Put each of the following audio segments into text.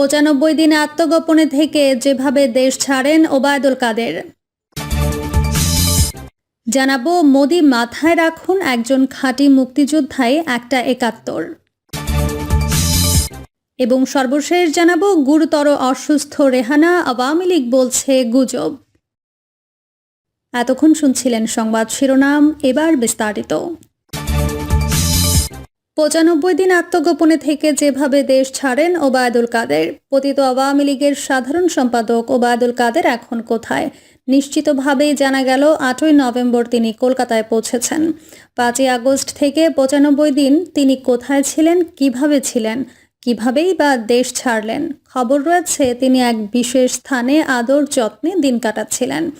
পঁচানব্বই দিন আত্মগোপনে থেকে যেভাবে দেশ ছাড়েন ওবায়দুল কাদের। জানাব, মোদি মাথায় রাখুন একজন খাঁটি মুক্তিযোদ্ধায় একটা একাত্তর। এবং সর্বশেষ জানাব, গুরুতর অসুস্থ রেহানা আওয়ামী লীগ বলছে গুজব। এতক্ষণ শুনছিলেন সংবাদ শিরোনাম, এবার বিস্তারিত। পঁচানব্বই দিন আত্মগোপনে থেকে যেভাবে দেশ ছাড়েন ওবায়দুল কাদের, পতিত আওয়ামী লীগের সাধারণ সম্পাদক ওবায়দুল কাদের এখন কোথায়? নিশ্চিতভাবেই জানা গেল, আটই নভেম্বর তিনি কলকাতায় পৌঁছেছেন। পাঁচই আগস্ট থেকে পঁচানব্বই দিন তিনি কোথায় ছিলেন, কীভাবে ছিলেন, কিভাবেই বা দেশ ছাড়লেন? খবর রয়েছে, তিনি এক বিশেষ স্থানে আদর যত্নে দিন কাটাচ্ছিলেন।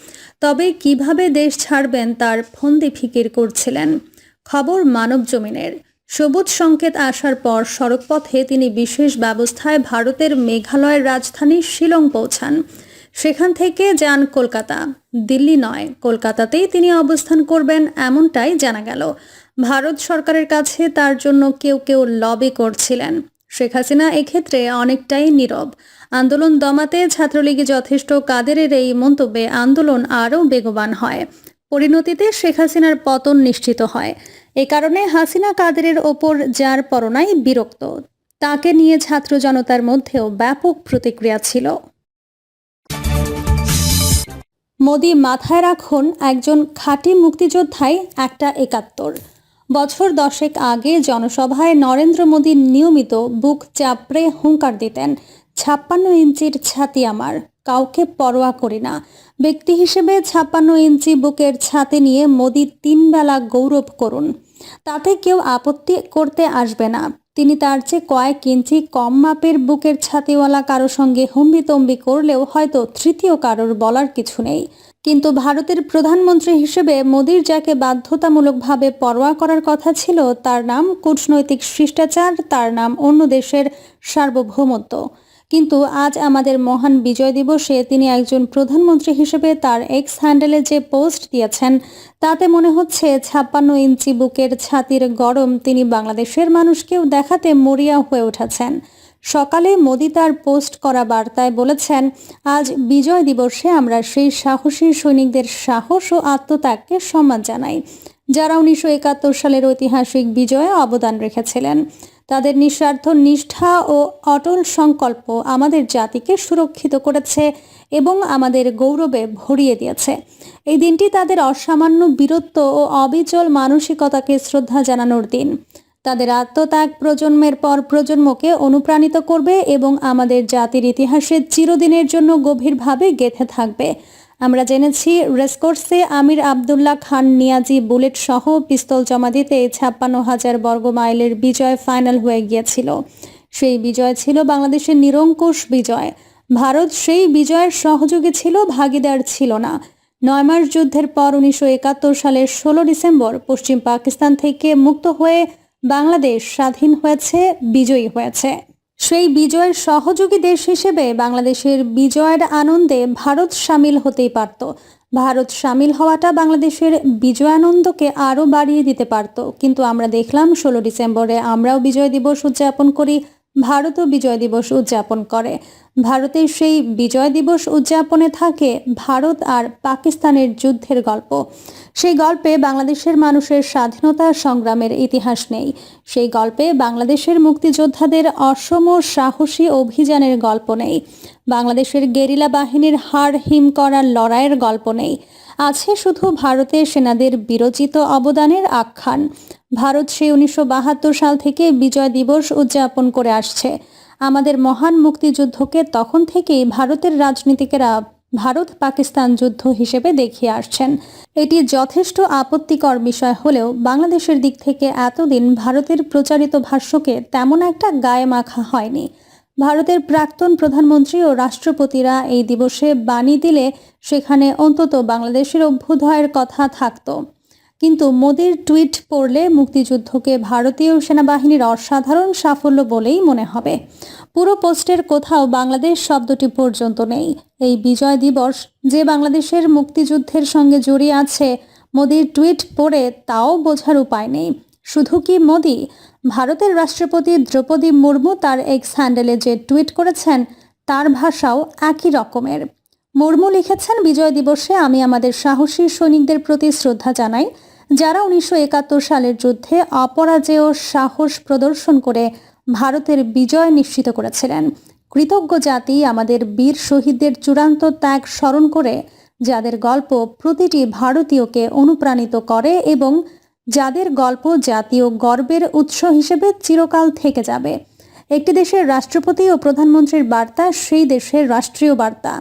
তবে কীভাবে দেশ ছাড়বেন তার ফন্দি ফিকির করছিলেন? খবর মানব জমিনের সবুজ সংকেত আসার পর সড়কপথে তিনি বিশেষ ব্যবস্থায় ভারতের মেঘালয়ের রাজধানী শিলং পৌঁছান। সেখান থেকে যান কলকাতা। দিল্লি নয়, কলকাতাতেই তিনি অবস্থান করবেন এমনটাই জানা গেল। ভারত সরকারের কাছে তার জন্য কেউ কেউ লবি করছিলেন। শেখ হাসিনা এক্ষেত্রে অনেকটাই নীরব। আন্দোলন দমাতে ছাত্রলীগে যথেষ্ট কাদেরের এই মন্তব্যে আন্দোলন আরও বেগবান হয়। পরিণতিতে শেখ হাসিনার পতন নিশ্চিত হয়। এ কারণে হাসিনা কাদেরের ওপর যার পরনাই বিরক্ত, তাকে নিয়ে ছাত্র জনতার মধ্যেও ব্যাপক প্রতিক্রিয়া ছিল। মোদি মাথায় রাখুন, একজন খাঁটি মুক্তিযোদ্ধাই একটা একাত্তর। বছর দশেক আগে জনসভায় নরেন্দ্র মোদী নিয়মিত বুক চাপড়ে হুঙ্কার দিতেন। ছাপ্পান্ন ইঞ্চির ছাতি আমার, কাউকে পরোয়া করি না। ব্যক্তি হিসেবে ছাপ্পান্ন ইঞ্চি বুকের ছাতি নিয়ে মোদি তিনবেলা গৌরব করুন। তাতে কেউ আপত্তি করতে আসবে না। তিনি তার চেয়ে কয়েক ইঞ্চি কম মাপের বুকের ছাতিওয়ালা কারও সঙ্গে হম্বিতম্বি করলেও হয়তো তৃতীয় কারোর বলার কিছু নেই। কিন্তু ভারতের প্রধানমন্ত্রী হিসেবে মোদির যাকে বাধ্যতামূলকভাবে পরোয়া করার কথা ছিল, তার নাম কূটনৈতিক শিষ্টাচার, তার নাম অন্য দেশের সার্বভৌমত্ব। কিন্তু আজ আমাদের মহান বিজয় দিবসে তিনি একজন প্রধানমন্ত্রী হিসেবে তার এক্স হ্যান্ডেলে যে পোস্ট দিয়েছেন, তাতে মনে হচ্ছে ছাপ্পান্ন ইঞ্চি বুকের ছাতির গরম তিনি বাংলাদেশের মানুষকেও দেখাতে মরিয়া হয়ে উঠেছেন। সকালে মোদি তার পোস্ট করা বার্তায় বলেছেন, আজ বিজয় দিবসে আমরা সেই সাহসী সৈনিকদের সাহস ও আত্মত্যাগকে সম্মান জানাই, যারা উনিশশো একাত্তর সালের ঐতিহাসিক বিজয়ে অবদান রেখেছিলেন। তাদের নিঃস্বার্থ নিষ্ঠা ও অটল সংকল্প আমাদের জাতিকে সুরক্ষিত করেছে এবং আমাদের গৌরবে ভরিয়ে দিয়েছে। এই দিনটি তাদের অসামান্য বীরত্ব ও অবিচল মানসিকতাকে শ্রদ্ধা জানানোর দিন। তাদের আত্মত্যাগ প্রজন্মের পর প্রজন্মকে অনুপ্রাণিত করবে এবং আমাদের জাতির ইতিহাসে চিরদিনের জন্য গভীরভাবে গেঁথে থাকবে। আমরা জেনেছি, রেসকোর্সে আমির আবদুল্লাহ খান, নিয়াজি বুলেট সহ পিস্তল জমা দিতে ছাপ্পান্ন হাজার বর্গ মাইলের বিজয় ফাইনাল হয়ে গিয়েছিল। সেই বিজয় ছিল বাংলাদেশের নিরঙ্কুশ বিজয়। ভারত সেই বিজয়ের সহযোগী ছিল, ভাগিদার ছিল না। নয় মাস যুদ্ধের পর উনিশশো একাত্তর সালের ষোলো ডিসেম্বর পশ্চিম পাকিস্তান থেকে মুক্ত হয়ে বাংলাদেশ স্বাধীন হয়েছে, বিজয়ী হয়েছে। সেই বিজয়ের সহযোগী দেশ হিসেবে বাংলাদেশের বিজয়ের আনন্দে ভারত সামিল হতেই পারত। ভারত সামিল হওয়াটা বাংলাদেশের বিজয়ানন্দকে আরও বাড়িয়ে দিতে পারত। কিন্তু আমরা দেখলাম, ষোলো ডিসেম্বরে আমরাও বিজয় দিবস উদযাপন করি। ভারতও বিজয় দিবস উদযাপন করে। ভারতের সেই বিজয় দিবস উদযাপনে থাকে ভারত আর পাকিস্তানের যুদ্ধের গল্প। সেই গল্পে বাংলাদেশের মানুষের স্বাধীনতা সংগ্রামের ইতিহাস নেই। সেই গল্পে বাংলাদেশের মুক্তিযোদ্ধাদের অসম সাহসী অভিযানের গল্প নেই। বাংলাদেশের গেরিলা বাহিনীর হার হিম করার লড়াইয়ের গল্প নেই। আছে শুধু ভারতের সেনাদের বিরচিত অবদানের আখ্যান। ভারত সেই উনিশশো সাল থেকে বিজয় দিবস উদযাপন করে আসছে। আমাদের মহান মুক্তিযুদ্ধকে তখন থেকেই ভারতের রাজনীতিকেরা ভারত পাকিস্তান যুদ্ধ হিসেবে দেখিয়ে আসছেন। এটি যথেষ্ট আপত্তিকর বিষয় হলেও বাংলাদেশের দিক থেকে এতদিন ভারতের প্রচারিত ভাষ্যকে তেমন একটা গায়ে মাখা হয়নি। ভারতের প্রাক্তন প্রধানমন্ত্রী ও রাষ্ট্রপতিরা এই দিবসে বাণী দিলে সেখানে অন্তত বাংলাদেশের অভ্যুদয়ের কথা থাকতো। কিন্তু মোদির টুইট পড়লে মুক্তিযুদ্ধকে ভারতীয় সেনাবাহিনীর অসাধারণ সাফল্য বলেই মনে হবে। পুরো পোস্টের কোথাও বাংলাদেশ শব্দটি পর্যন্ত নেই। এই বিজয় দিবস যে বাংলাদেশের মুক্তিযুদ্ধের সঙ্গে জড়িয়ে আছে, মোদির টুইট পড়ে তাও বোঝার উপায় নেই। শুধু কি মোদি ভারতের রাষ্ট্রপতি দ্রৌপদী মুর্মু তার এক্স হ্যান্ডেলে যে টুইট করেছেন, তার ভাষাও একই রকমের। মুর্মু লিখেছেন, বিজয় দিবসে আমি আমাদের সাহসী সৈনিকদের প্রতি শ্রদ্ধা জানাই, যারা উনিশশো একাত্তর সালের যুদ্ধে অপরাজেয় সাহস প্রদর্শন করে ভারতের বিজয় নিশ্চিত করেছিলেন। কৃতজ্ঞ জাতি আমাদের বীর শহীদদের চূড়ান্ত ত্যাগ স্মরণ করে, যাদের গল্প প্রতিটি ভারতীয়কে অনুপ্রাণিত করে এবং যাদের গল্প জাতীয় গর্বের উৎস হিসেবে চিরকাল থেকে যাবে। একটি দেশের রাষ্ট্রপতি ও প্রধানমন্ত্রীর বার্তা, সেই দেশের রাষ্ট্রীয় বার্তা।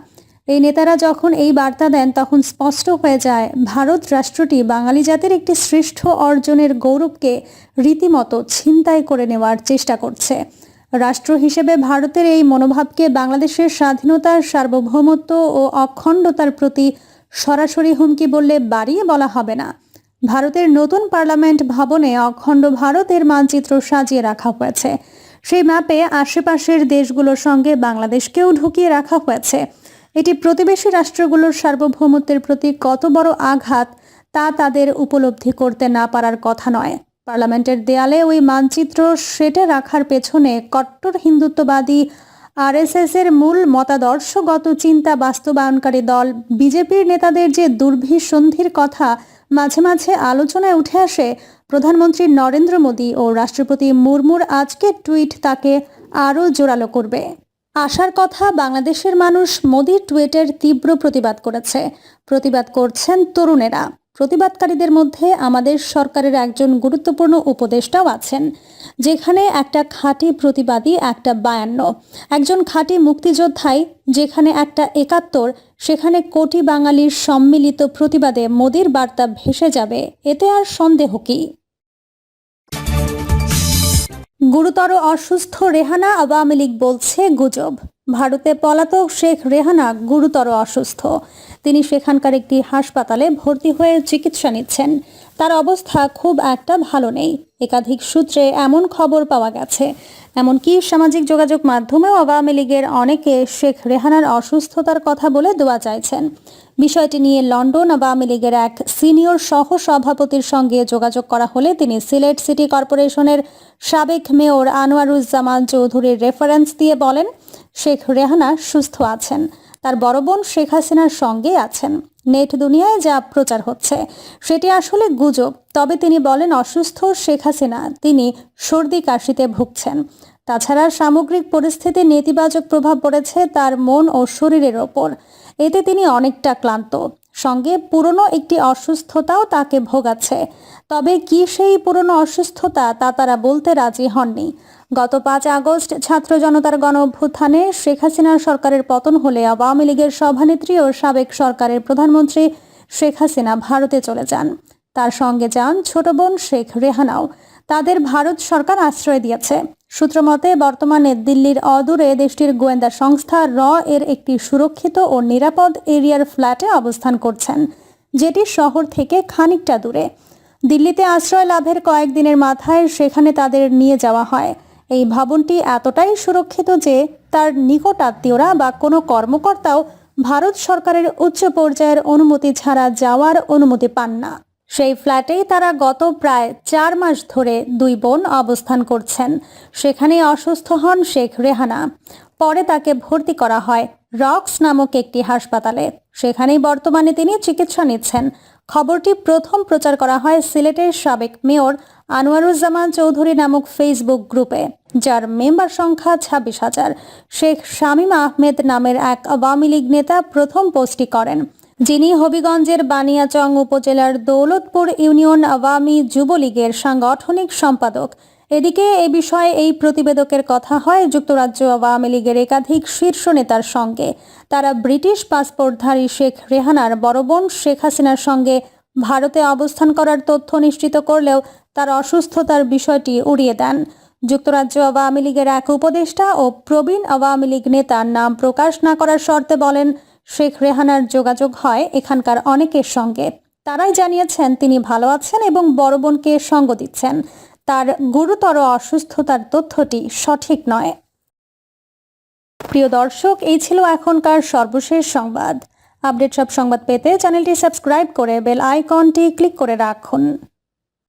এই নেতারা যখন এই বার্তা দেন, তখন স্পষ্ট হয়ে যায়, ভারত রাষ্ট্রটি বাঙালি জাতির একটি শ্রেষ্ঠ অর্জনের গৌরবকে রীতিমতো ছিনতাই করে নেওয়ার চেষ্টা করছে। রাষ্ট্র হিসেবে ভারতের এই মনোভাবকে বাংলাদেশের স্বাধীনতার সার্বভৌমত্ব ও অখণ্ডতার প্রতি সরাসরি হুমকি বললে বাড়িয়ে বলা হবে না। ভারতের নতুন পার্লামেন্ট ভবনে অখণ্ড ভারতের মানচিত্র সাজিয়ে রাখা হয়েছে। সেই ম্যাপে আশেপাশের দেশগুলোর সঙ্গে বাংলাদেশকেও ঢুকিয়ে রাখা হয়েছে। এটি প্রতিবেশী রাষ্ট্রগুলোর সার্বভৌমত্বের প্রতি কত বড় আঘাত, তা তাদের উপলব্ধি করতে না পারার কথা নয়। পার্লামেন্টের দেয়ালে ওই মানচিত্র সেটে রাখার পেছনে কট্টর হিন্দুত্ববাদী আরএসএস এর মূল মতাদর্শগত চিন্তা বাস্তবায়নকারী দল বিজেপির নেতাদের যে দুর্ভিসন্ধির কথা মাঝে মাঝে আলোচনায় উঠে আসে প্রধানমন্ত্রী নরেন্দ্র মোদী ও রাষ্ট্রপতি মুর্মুর আজকের টুইট তাকে আরও জোরালো করবে। আশার কথা, বাংলাদেশের মানুষ মোদীর টুইটের তীব্র প্রতিবাদ করেছে। প্রতিবাদ করছেন তরুণেরা। প্রতিবাদকারীদের মধ্যে আমাদের সরকারের একজন গুরুত্বপূর্ণ উপদেষ্টাও আছেন, যেখানে একটা খাঁটি প্রতিবাদী, একটা বায়ান্ন। একজন খাঁটি মুক্তিযোদ্ধাই যেখানে একটা একাত্তর, সেখানে কোটি বাঙালির সম্মিলিত প্রতিবাদে মোদির বার্তা ভেসে যাবে, এতে আর সন্দেহ কি? গুরুতর অসুস্থ রেহানা আওয়ামী লীগ বলছে, গুজব। ভারতে পলাতক শেখ রেহানা গুরুতর অসুস্থ। তিনি সেখানকার একটি হাসপাতালে ভর্তি হয়ে চিকিৎসা নিচ্ছেন। তার অবস্থা খুব একটা ভালো নেই। একাধিক সূত্রে এমন খবর পাওয়া গেছে। এমনকি সামাজিক যোগাযোগ মাধ্যমেও আওয়ামী লীগের অনেকে শেখ রেহানার অসুস্থতার কথা বলে দোয়া চাইছেন। বিষয়টি নিয়ে লন্ডন আওয়ামী লীগের এক সিনিয়র সহ সভাপতির সঙ্গে যোগাযোগ করা হলে তিনি সিলেট সিটি কর্পোরেশনের সাবেক মেয়র আনোয়ারুজ্জামান চৌধুরীর রেফারেন্স দিয়ে বলেন শেখ রেহানা সুস্থ আছেন। তার বড় বোন শেখ হাসিনার সঙ্গে আছেন। নেট দুনিয়ায় যা প্রচার হচ্ছে, সেটি আসলে গুজব। তবে তিনি বলেন, অসুস্থ শেখ হাসিনা, তিনি সর্দি কাশিতে ভুগছেন। তাছাড়া সামগ্রিক পরিস্থিতি নেতিবাচক প্রভাব পড়েছে তার মন ও শরীরের ওপর। এতে তিনি অনেকটা ক্লান্ত। সঙ্গে পুরনো একটি অসুস্থতাও তাকে ভোগাচ্ছে। তবে কি সেই পুরনো অসুস্থতা তা তারা বলতে রাজি হননি। গত পাঁচ আগস্ট ছাত্র জনতার গণ অভ্যুত্থানে শেখ হাসিনার সরকারের পতন হলে আওয়ামী লীগের সভানেত্রী ও সাবেক সরকারের প্রধানমন্ত্রী শেখ হাসিনা ভারতে চলে যান। তার সঙ্গে যান ছোট বোন শেখ রেহানাও। তাদের ভারত সরকার আশ্রয় দিয়েছে। সূত্রমতে বর্তমানে দিল্লির অদূরে দেশটির গোয়েন্দা সংস্থা র এর একটি সুরক্ষিত ও নিরাপদ এরিয়ার ফ্ল্যাটে অবস্থান করছেন, যেটি শহর থেকে খানিকটা দূরে। দিল্লিতে আশ্রয় লাভের কয়েকদিনের মাথায় সেখানে তাদের নিয়ে যাওয়া হয়। এই ভবনটি এতটাই সুরক্ষিত যে তার নিকট আত্মীয়রা বা কোনো কর্মকর্তাও ভারত সরকারের উচ্চ পর্যায়ের অনুমতি ছাড়া যাওয়ার অনুমতি পান না। সেই ফ্ল্যাটেই তারা গত প্রায় চার মাস ধরে দুই বোন অবস্থান করছেন। সেখানেই অসুস্থ হন শেখ রেহানা। পরে তাকে ভর্তি করা হয় রক্স নামক একটি হাসপাতালে। সেখানেই বর্তমানে তিনি চিকিৎসা নিচ্ছেন। খবরটি প্রথম প্রচার করা হয় সিলেটের সাবেক মেয়র আনোয়ারুজ্জামান চৌধুরী নামক ফেসবুক গ্রুপে। যার মেম্বার সংখ্যা ছাব্বিশ হাজার। শেখ শামীম আহমেদ নামের এক আওয়ামী লীগ নেতা প্রথম পোস্টটি করেন। যিনি হবিগঞ্জের বানিয়াচং উপজেলার দৌলতপুর ইউনিয়ন আওয়ামী যুবলীগের সাংগঠনিক সম্পাদক। এদিকে এ বিষয়ে এই প্রতিবেদকের কথা হয় যুক্তরাজ্য আওয়ামী লীগের একাধিক শীর্ষ নেতার সঙ্গে। তারা ব্রিটিশ পাসপোর্টধারী শেখ রেহানার বড় বোন শেখ হাসিনার সঙ্গে ভারতে অবস্থান করার তথ্য নিশ্চিত করলেও তার অসুস্থতার বিষয়টি উড়িয়ে দেন। যুক্তরাজ্য আওয়ামী লীগের এক উপদেষ্টা ও প্রবীণ আওয়ামী লীগ নেতার নাম প্রকাশ না করার শর্তে বলেন, শেখ রেহানার যোগাযোগ হয় এখানকার অনেকের সঙ্গে। তারাই জানিয়েছেন তিনি ভালো আছেন এবং বড় বোনকে সঙ্গ দিচ্ছেন। তার গুরুতর অসুস্থতার তথ্যটি সঠিক নয়। প্রিয় দর্শক, এই ছিল এখনকার সর্বশেষ সংবাদ। আপডেট সব সংবাদ পেতে চ্যানেলটি সাবস্ক্রাইব করে বেল আইকনটি ক্লিক করে রাখুন।